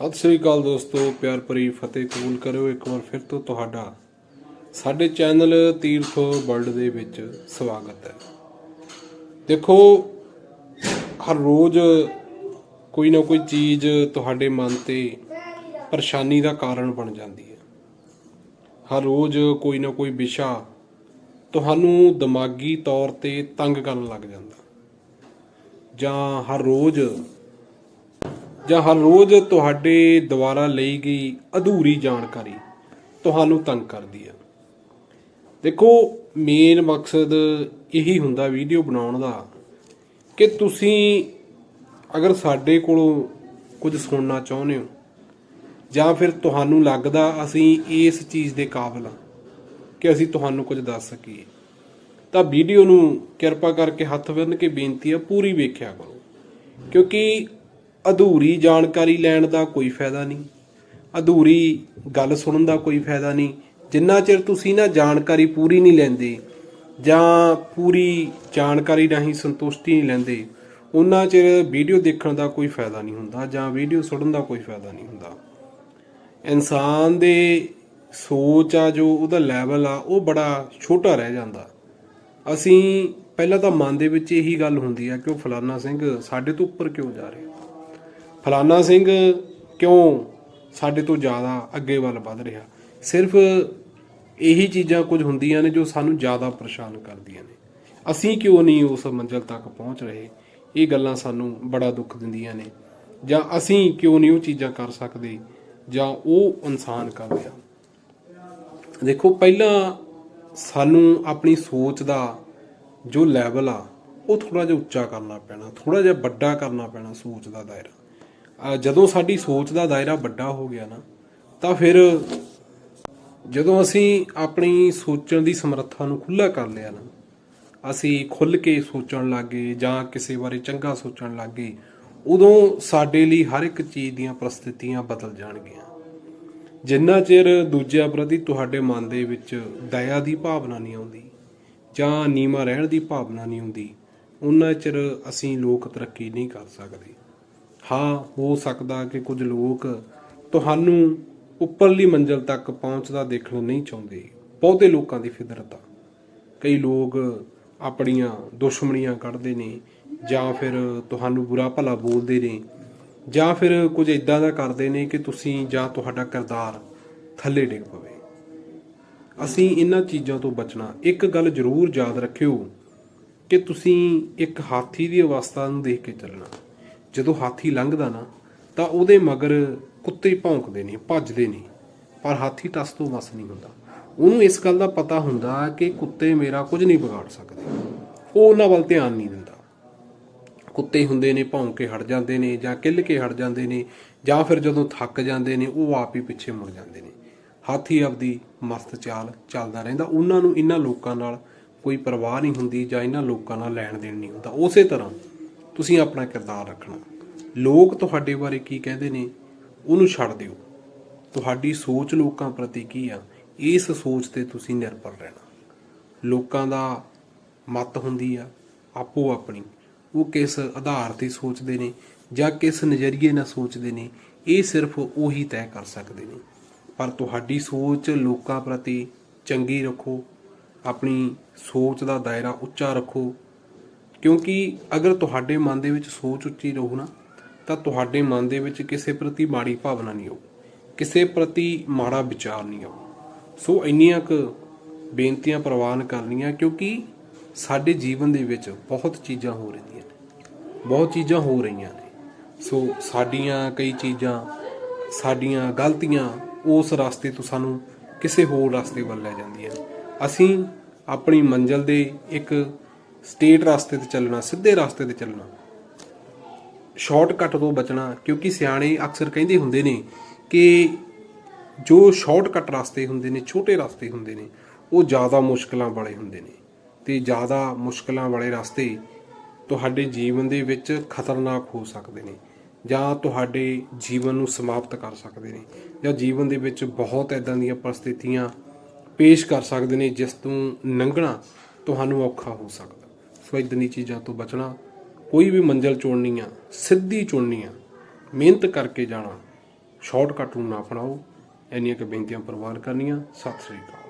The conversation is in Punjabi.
ਸਤਿ ਸ੍ਰੀ ਅਕਾਲ ਦੋਸਤੋ, ਪਿਆਰ ਭਰੀ ਫਤਿਹ ਕਬੂਲ ਕਰਿਓ। ਇੱਕ ਵਾਰ ਫਿਰ ਤੋਂ ਤੁਹਾਡਾ ਸਾਡੇ ਚੈਨਲ ਤੀਰਥ ਵਰਲਡ ਦੇ ਵਿੱਚ ਸਵਾਗਤ ਹੈ। ਦੇਖੋ, ਹਰ ਰੋਜ਼ ਕੋਈ ਨਾ ਕੋਈ ਚੀਜ਼ ਤੁਹਾਡੇ ਮਨ ਤੇ ਪਰੇਸ਼ਾਨੀ ਦਾ ਕਾਰਨ ਬਣ ਜਾਂਦੀ ਹੈ। ਹਰ ਰੋਜ਼ ਕੋਈ ਨਾ ਕੋਈ ਵਿਸ਼ਾ ਤੁਹਾਨੂੰ ਦਿਮਾਗੀ ਤੌਰ ਤੇ ਤੰਗ ਕਰਨ ਲੱਗ ਜਾਂਦਾ। ਜਾਂ ਹਰ ਰੋਜ਼ ਜਾਂ ਹਰ ਰੋਜ਼ ਤੁਹਾਡੇ ਦੁਆਰਾ ਲਈ ਗਈ ਅਧੂਰੀ ਜਾਣਕਾਰੀ ਤੁਹਾਨੂੰ ਤੰਗ ਕਰਦੀ ਹੈ ਦੇਖੋ ਮੇਨ ਮਕਸਦ ਇਹੀ ਹੁੰਦਾ ਵੀਡੀਓ ਬਣਾਉਣ ਦਾ ਕਿ ਤੁਸੀਂ ਅਗਰ ਸਾਡੇ ਕੋਲੋਂ ਕੁਝ ਸੁਣਨਾ ਚਾਹੁੰਦੇ ਹੋ ਜਾਂ ਫਿਰ ਤੁਹਾਨੂੰ ਲੱਗਦਾ ਅਸੀਂ ਇਸ ਚੀਜ਼ ਦੇ ਕਾਬਲ ਹਾਂ ਕਿ ਅਸੀਂ ਤੁਹਾਨੂੰ ਕੁਝ ਦੱਸ ਸਕੀਏ, ਤਾਂ ਵੀਡੀਓ ਨੂੰ ਕਿਰਪਾ ਕਰਕੇ ਹੱਥ ਬੰਨ੍ਹ ਕੇ ਬੇਨਤੀ ਆ ਪੂਰੀ ਵੇਖਿਆ ਕਰੋ। ਕਿਉਂਕਿ ਅਧੂਰੀ ਜਾਣਕਾਰੀ ਲੈਣ ਦਾ ਕੋਈ ਫਾਇਦਾ ਨਹੀਂ। ਅਧੂਰੀ ਗੱਲ ਸੁਣਨ ਦਾ ਕੋਈ ਫਾਇਦਾ ਨਹੀਂ। ਜਿੰਨਾ ਚਿਰ ਤੁਸੀਂ ਨਾ ਜਾਣਕਾਰੀ ਪੂਰੀ ਨਹੀਂ ਲੈਂਦੇ ਜਾਂ ਪੂਰੀ ਜਾਣਕਾਰੀ ਰਾਹੀਂ ਸੰਤੁਸ਼ਟੀ ਨਹੀਂ ਲੈਂਦੇ ਉਹਨਾਂ ਚਿਰ ਵੀਡੀਓ ਦੇਖਣ ਦਾ ਕੋਈ ਫਾਇਦਾ ਨਹੀਂ ਹੁੰਦਾ ਜਾਂ ਵੀਡੀਓ ਸੁਣਨ ਦਾ ਕੋਈ ਫਾਇਦਾ ਨਹੀਂ ਹੁੰਦਾ। ਇਨਸਾਨ ਦੇ ਸੋਚ ਆ, ਜੋ ਉਹਦਾ ਲੈਵਲ ਆ, ਉਹ ਬੜਾ ਛੋਟਾ ਰਹਿ ਜਾਂਦਾ। ਅਸੀਂ ਪਹਿਲਾਂ ਤਾਂ ਮਨ ਦੇ ਵਿੱਚ ਇਹੀ ਗੱਲ ਹੁੰਦੀ ਆ ਕਿ ਉਹ ਫਲਾਨਾ ਸਿੰਘ ਸਾਡੇ ਤੋਂ ਉੱਪਰ ਕਿਉਂ ਜਾ ਰਿਹਾ? ਫਲਾਨਾ ਸਿੰਘ ਕਿਉਂ ਸਾਡੇ ਤੋਂ ਜ਼ਿਆਦਾ ਅੱਗੇ ਵੱਲ ਵੱਧ ਰਿਹਾ? ਸਿਰਫ ਇਹੀ ਚੀਜ਼ਾਂ ਕੁਝ ਹੁੰਦੀਆਂ ਨੇ ਜੋ ਸਾਨੂੰ ਜ਼ਿਆਦਾ ਪਰੇਸ਼ਾਨ ਕਰਦੀਆਂ ਨੇ। ਅਸੀਂ ਕਿਉਂ ਨਹੀਂ ਉਸ ਮੰਜ਼ਿਲ ਤੱਕ ਪਹੁੰਚ ਰਹੇ? ਇਹ ਗੱਲਾਂ ਸਾਨੂੰ ਬੜਾ ਦੁੱਖ ਦਿੰਦੀਆਂ ਨੇ। ਜਾਂ ਅਸੀਂ ਕਿਉਂ ਨਹੀਂ ਉਹ ਚੀਜ਼ਾਂ ਕਰ ਸਕਦੇ? ਜਾਂ ਉਹ ਇਨਸਾਨ ਕਰ ਰਿਹਾ? ਦੇਖੋ, ਪਹਿਲਾਂ ਸਾਨੂੰ ਆਪਣੀ ਸੋਚ ਦਾ ਜੋ ਲੈਵਲ ਆ, ਉਹ ਥੋੜਾ ਜਿਹਾ ਉੱਚਾ ਕਰਨਾ ਪੈਣਾ ਥੋੜਾ ਜਿਹਾ ਵੱਡਾ ਕਰਨਾ ਪੈਣਾ ਸੋਚ ਦਾ ਦਾਇਰਾ। ਜਦੋਂ ਸਾਡੀ ਸੋਚ ਦਾ ਦਾਇਰਾ ਵੱਡਾ ਹੋ ਗਿਆ ਨਾ, ਤਾਂ ਫਿਰ ਜਦੋਂ ਅਸੀਂ ਆਪਣੀ ਸੋਚਣ ਦੀ ਸਮਰੱਥਾ ਨੂੰ ਖੁੱਲਾ ਕਰ ਲਿਆ ਨਾ, ਅਸੀਂ ਖੁੱਲ ਕੇ ਸੋਚਣ ਲੱਗੇ ਜਾਂ ਕਿਸੇ ਬਾਰੇ ਚੰਗਾ ਸੋਚਣ ਲੱਗੇ, ਉਦੋਂ ਸਾਡੇ ਲਈ ਹਰ ਇੱਕ ਚੀਜ਼ ਦੀਆਂ ਪ੍ਰਸਥਿਤੀਆਂ ਬਦਲ ਜਾਣਗੀਆਂ। ਜਿੰਨਾ ਚਿਰ ਦੂਜਿਆਂ ਪ੍ਰਤੀ ਤੁਹਾਡੇ ਮਨ ਦੇ ਵਿੱਚ ਦਇਆ ਦੀ ਭਾਵਨਾ ਨਹੀਂ ਆਉਂਦੀ ਜਾਂ ਨੀਮਾ ਰਹਿਣ ਦੀ ਭਾਵਨਾ ਨਹੀਂ ਹੁੰਦੀ ਉਹਨਾਂ ਚਿਰ ਅਸੀਂ ਲੋਕ ਤਰੱਕੀ ਨਹੀਂ ਕਰ ਸਕਦੇ। ਹਾਂ, ਹੋ ਸਕਦਾ ਕਿ ਕੁਝ ਲੋਕ ਤੁਹਾਨੂੰ ਉੱਪਰਲੀ ਮੰਜ਼ਲ ਤੱਕ ਪਹੁੰਚਦਾ ਦੇਖਣਾ ਨਹੀਂ ਚਾਹੁੰਦੇ। ਬਹੁਤੇ ਲੋਕਾਂ ਦੀ ਫਿਤਰਤ। ਆ ਕਈ ਲੋਕ ਆਪਣੀਆਂ ਦੁਸ਼ਮਣੀਆਂ ਕੱਢਦੇ ਨੇ ਜਾਂ ਫਿਰ ਤੁਹਾਨੂੰ ਬੁਰਾ ਭਲਾ ਬੋਲਦੇ ਨੇ ਜਾਂ ਫਿਰ ਕੁਝ ਇਦਾਂ ਦਾ ਕਰਦੇ ਨੇ ਕਿ ਤੁਸੀਂ ਜਾਂ ਤੁਹਾਡਾ ਕਿਰਦਾਰ ਥੱਲੇ ਡਿੱਗ ਪਵੇ। ਅਸੀਂ ਇਹਨਾਂ ਚੀਜ਼ਾਂ ਤੋਂ ਬਚਣਾ। ਇੱਕ ਗੱਲ ਜ਼ਰੂਰ ਯਾਦ ਰੱਖਿਓ ਕਿ ਤੁਸੀਂ ਇੱਕ ਹਾਥੀ ਦੀ ਅਵਸਥਾ ਨੂੰ ਦੇਖ ਕੇ ਚੱਲਣਾ। ਜਦੋਂ ਹਾਥੀ ਲੰਘਦਾ ਨਾ, ਤਾਂ ਉਹਦੇ ਮਗਰ ਕੁੱਤੇ ਭੌਂਕਦੇ ਨੇ, ਭੱਜਦੇ ਨੇ, ਪਰ ਹਾਥੀ ਟਸ ਤੋਂ ਵਸ ਨਹੀਂ ਹੁੰਦਾ। ਉਹਨੂੰ ਇਸ ਗੱਲ ਦਾ ਪਤਾ ਹੁੰਦਾ ਕਿ ਕੁੱਤੇ ਮੇਰਾ ਕੁਝ ਨਹੀਂ ਵਿਗਾੜ ਸਕਦੇ। ਉਹ ਉਹਨਾਂ ਵੱਲ ਧਿਆਨ ਨਹੀਂ ਦਿੰਦਾ। ਕੁੱਤੇ ਹੁੰਦੇ ਨੇ, ਭੌਂਕ ਕੇ ਹਟ ਜਾਂਦੇ ਨੇ ਜਾਂ ਕਿੱਲ ਕੇ ਹਟ ਜਾਂਦੇ ਨੇ ਜਾਂ ਫਿਰ ਜਦੋਂ ਥੱਕ ਜਾਂਦੇ ਨੇ, ਉਹ ਆਪ ਹੀ ਪਿੱਛੇ ਮੁੜ ਜਾਂਦੇ ਨੇ। ਹਾਥੀ ਆਪਦੀ ਮਸਤ ਚਾਲ ਚੱਲਦਾ ਰਹਿੰਦਾ। ਉਹਨਾਂ ਨੂੰ ਇਹਨਾਂ ਲੋਕਾਂ ਨਾਲ ਕੋਈ ਪਰਵਾਹ ਨਹੀਂ ਹੁੰਦੀ ਜਾਂ ਇਹਨਾਂ ਲੋਕਾਂ ਨਾਲ ਲੈਣ ਦੇਣ ਨਹੀਂ ਹੁੰਦਾ। ਉਸੇ ਤਰ੍ਹਾਂ ਤੁਸੀਂ ਆਪਣਾ ਕਿਰਦਾਰ ਰੱਖਣਾ। ਲੋਕ ਤੁਹਾਡੇ ਬਾਰੇ ਕੀ ਕਹਿੰਦੇ ਨੇ, ਉਹਨੂੰ ਛੱਡ ਦਿਓ। ਤੁਹਾਡੀ ਸੋਚ ਲੋਕਾਂ ਪ੍ਰਤੀ ਕੀ ਆ, ਇਸ ਸੋਚ ਤੇ ਤੁਸੀਂ ਨਿਰਭਰ ਰਹਿਣਾ। ਲੋਕਾਂ ਦਾ ਮਤ ਹੁੰਦੀ ਆ, ਆਪੋ ਆਪਣੀ। ਉਹ ਕਿਸ ਆਧਾਰ ਤੇ ਸੋਚਦੇ ਨੇ ਜਾਂ ਕਿਸ ਨਜ਼ਰੀਏ ਨਾਲ ਸੋਚਦੇ ਨੇ, ਇਹ ਸਿਰਫ ਉਹੀ ਤੈਅ ਕਰ ਸਕਦੇ ਨੇ। ਪਰ ਤੁਹਾਡੀ ਸੋਚ ਲੋਕਾਂ ਪ੍ਰਤੀ ਚੰਗੀ ਰੱਖੋ, ਆਪਣੀ ਸੋਚ ਦਾ ਦਾਇਰਾ ਉੱਚਾ ਰੱਖੋ ਕਿਉਂਕਿ ਅਗਰ ਤੁਹਾਡੇ ਮਨ ਦੇ ਵਿੱਚ ਸੋਚ ਉੱਚੀ ਰਹੂ ਨਾ, ਤਾਂ ਤੁਹਾਡੇ ਮਨ ਦੇ ਵਿੱਚ ਕਿਸੇ ਪ੍ਰਤੀ ਮਾੜੀ ਭਾਵਨਾ ਨਹੀਂ ਆਉ ਕਿਸੇ ਪ੍ਰਤੀ ਮਾੜਾ ਵਿਚਾਰ ਨਹੀਂ ਆਉ ਸੋ ਇੰਨੀਆਂ ਕੁ ਬੇਨਤੀਆਂ ਪ੍ਰਵਾਨ ਕਰਨੀਆਂ, ਕਿਉਂਕਿ ਸਾਡੇ ਜੀਵਨ ਦੇ ਵਿੱਚ ਬਹੁਤ ਚੀਜ਼ਾਂ ਹੋ ਰਹੀਆਂ ਨੇ। ਬਹੁਤ ਚੀਜ਼ਾਂ ਹੋ ਰਹੀਆਂ ਨੇ। ਸੋ ਸਾਡੀਆਂ ਕਈ ਚੀਜ਼ਾਂ, ਸਾਡੀਆਂ ਗਲਤੀਆਂ ਉਸ ਰਸਤੇ ਤੋਂ ਸਾਨੂੰ ਕਿਸੇ ਹੋਰ ਰਸਤੇ ਵੱਲ ਲੈ ਜਾਂਦੀਆਂ ਨੇ। ਅਸੀਂ ਆਪਣੀ ਮੰਜ਼ਲ ਦੇ ਇੱਕ ਸਟੇਟ ਰਸਤੇ ਤੇ ਚੱਲਣਾ, ਸਿੱਧੇ ਰਸਤੇ ਤੇ ਚੱਲਣਾ। ਸ਼ਾਰਟਕਟ ਤੋਂ ਬਚਣਾ, ਕਿਉਂਕਿ ਸਿਆਣੇ ਅਕਸਰ ਕਹਿੰਦੇ ਹੁੰਦੇ ਨੇ ਕਿ ਜੋ ਸ਼ਾਰਟਕਟ ਰਸਤੇ ਹੁੰਦੇ ਨੇ, ਛੋਟੇ ਰਸਤੇ ਹੁੰਦੇ ਨੇ, ਉਹ ਜ਼ਿਆਦਾ ਮੁਸ਼ਕਲਾਂ ਵਾਲੇ ਹੁੰਦੇ ਨੇ। ਤੇ ਜ਼ਿਆਦਾ ਮੁਸ਼ਕਲਾਂ ਵਾਲੇ ਰਸਤੇ ਤੁਹਾਡੇ ਜੀਵਨ ਦੇ ਵਿੱਚ ਖਤਰਨਾਕ ਹੋ ਸਕਦੇ ਨੇ, ਜਾਂ ਤੁਹਾਡੇ ਜੀਵਨ ਨੂੰ ਸਮਾਪਤ ਕਰ ਸਕਦੇ ਨੇ, ਜਾਂ ਜੀਵਨ ਦੇ ਵਿੱਚ ਬਹੁਤ ਐਦਾਂ ਦੀਆਂ ਪਰਿਸਥਿਤੀਆਂ ਪੇਸ਼ ਕਰ ਸਕਦੇ ਨੇ, ਜਿਸ ਤੋਂ ਲੰਘਣਾ ਤੁਹਾਨੂੰ ਔਖਾ ਹੋ ਸਕਦਾ। ਸੋ ਇਦਾਂ ਦੀ ਚੀਜ਼ਾਂ ਤੋਂ ਬਚਣਾ। ਕੋਈ ਵੀ ਮੰਜ਼ਲ ਚੁਣਨੀ ਆ, ਸਿੱਧੀ ਚੁਣਨੀ ਆ, ਮਿਹਨਤ ਕਰਕੇ ਜਾਣਾ। ਸ਼ਾਰਟਕਟ ਨੂੰ ਨਾ ਅਪਣਾਓ। ਇੰਨੀਆਂ ਕਿ ਬੇਨਤੀਆਂ ਪ੍ਰਵਾਨ ਕਰਨੀਆਂ। ਸਤਿ ਸ੍ਰੀ ਅਕਾਲ।